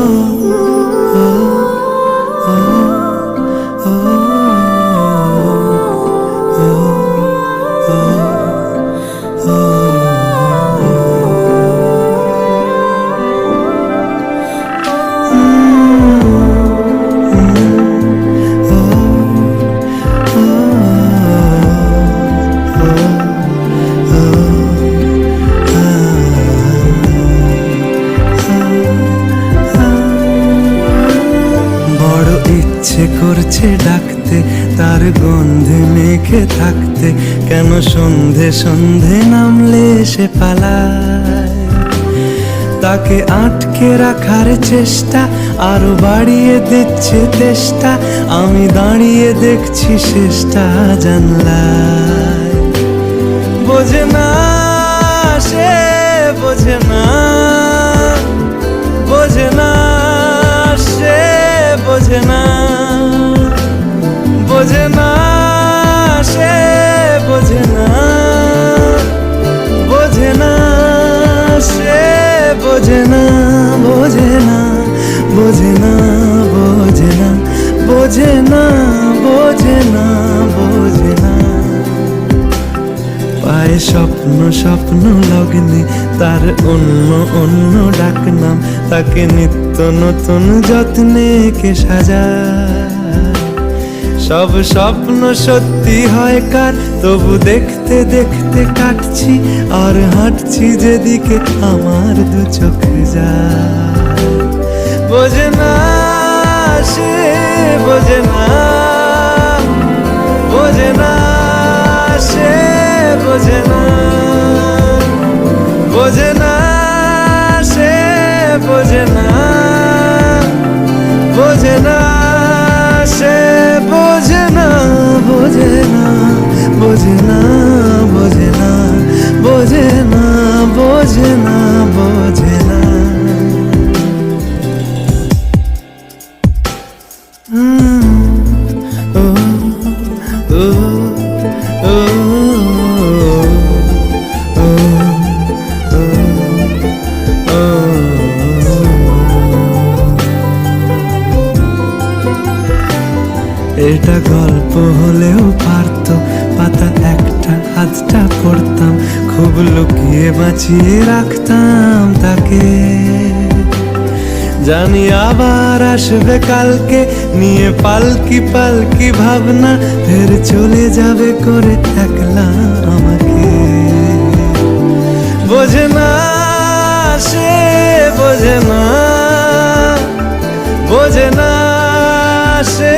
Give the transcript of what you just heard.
oh. oh. ইচ্ছে করছে ডাকতে, তার গন্ধে মেখে থাকতে, কেন সন্ধে সন্ধে নামলে সে পালায়? তাকে আটকে রাখার চেষ্টা, আরও বাড়িয়ে দিচ্ছে চেষ্টা আমি দাঁড়িয়ে দেখছি শেষটা জানলায়। বোঝে না সে, বোঝে না বোঝে না সে, বোঝে না। বোঝে না বোঝে না বোঝে না বোঝে না বোঝে না বোঝে না বোঝে না পায়ে স্বপ্ন স্বপ্ন, লগ্নে তার অন্য অন্য ডাকনাম, তাকে নিত্য নতুন যত্নে কে সাজায় সব স্বপ্ন সত্যি হয় কার? তবু দেখতে দেখতে কাটছি আর হাঁটছি যেদিকে আমার দু চোখ যায়। বোঝে না সে, বোঝে না বোঝে না সে, বোঝে না বোঝে না সে, বোঝে না। এটা গল্প হলেও পারতো। পাতা একটা হাতটা পড়তাম খুব লুকিয়ে বাঁচিয়ে রাখতাম তাকে। জানি আবার আসবে কালকে, নিয়ে পালকি পালকি ভাবনা, ফের চলে যাবে করে একলা আমাকে। বোঝে না সে, বোঝে না বোঝে না সে।